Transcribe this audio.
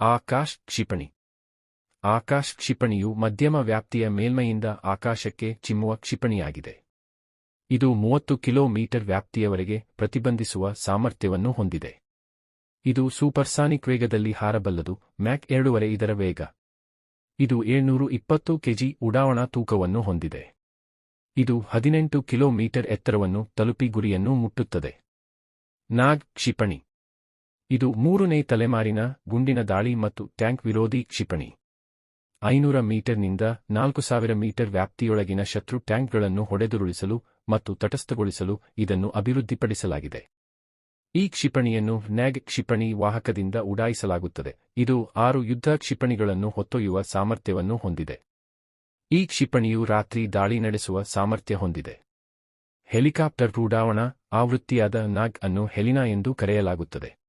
ಆಕಾಶ್ ಕ್ಷಿಪಣಿ. ಆಕಾಶ್ ಕ್ಷಿಪಣಿಯು ಮಧ್ಯಮ ವ್ಯಾಪ್ತಿಯ ಮೇಲ್ಮೈಯಿಂದ ಆಕಾಶಕ್ಕೆ ಚಿಮ್ಮುವ ಕ್ಷಿಪಣಿಯಾಗಿದೆ. ಇದು ಮೂವತ್ತು ಕಿಲೋಮೀಟರ್ ವ್ಯಾಪ್ತಿಯವರೆಗೆ ಪ್ರತಿಬಂಧಿಸುವ ಸಾಮರ್ಥ್ಯವನ್ನು ಹೊಂದಿದೆ. ಇದು ಸೂಪರ್ಸಾನಿಕ್ ವೇಗದಲ್ಲಿ ಹಾರಬಲ್ಲದು, ಮ್ಯಾಕ್ ಎರಡೂವರೆ ಇದರ ವೇಗ. ಇದು ಏಳ್ನೂರು ಇಪ್ಪತ್ತು ಕೆಜಿ ಉಡಾವಣಾ ತೂಕವನ್ನು ಹೊಂದಿದೆ. ಇದು ಹದಿನೆಂಟು ಕಿಲೋಮೀಟರ್ ಎತ್ತರವನ್ನು ತಲುಪಿ ಗುರಿಯನ್ನು ಮುಟ್ಟುತ್ತದೆ. ನಾಗ್ ಕ್ಷಿಪಣಿ. ಇದು ಮೂರನೇ ತಲೆಮಾರಿನ ಗುಂಡಿನ ದಾಳಿ ಮತ್ತು ಟ್ಯಾಂಕ್ ವಿರೋಧಿ ಕ್ಷಿಪಣಿ. ಐನೂರ ಮೀಟರ್ನಿಂದ ನಾಲ್ಕು ಸಾವಿರ ಮೀಟರ್ ವ್ಯಾಪ್ತಿಯೊಳಗಿನ ಶತ್ರು ಟ್ಯಾಂಕ್ಗಳನ್ನು ಹೊಡೆದುರುಳಿಸಲು ಮತ್ತು ತಟಸ್ಥಗೊಳಿಸಲು ಇದನ್ನು ಅಭಿವೃದ್ಧಿಪಡಿಸಲಾಗಿದೆ. ಈ ಕ್ಷಿಪಣಿಯನ್ನು ನ್ಯಾಗ್ ಕ್ಷಿಪಣಿ ವಾಹಕದಿಂದ ಉಡಾಯಿಸಲಾಗುತ್ತದೆ. ಇದು ಆರು ಯುದ್ಧ ಕ್ಷಿಪಣಿಗಳನ್ನು ಹೊತ್ತೊಯ್ಯುವ ಸಾಮರ್ಥ್ಯವನ್ನು ಹೊಂದಿದೆ. ಈ ಕ್ಷಿಪಣಿಯು ರಾತ್ರಿ ದಾಳಿ ನಡೆಸುವ ಸಾಮರ್ಥ್ಯ ಹೊಂದಿದೆ. ಹೆಲಿಕಾಪ್ಟರ್ ಉಡಾವಣಾ ಆವೃತ್ತಿಯಾದ ನಾಗ್ ಅನ್ನು ಹೆಲಿನಾ ಎಂದು ಕರೆಯಲಾಗುತ್ತದೆ.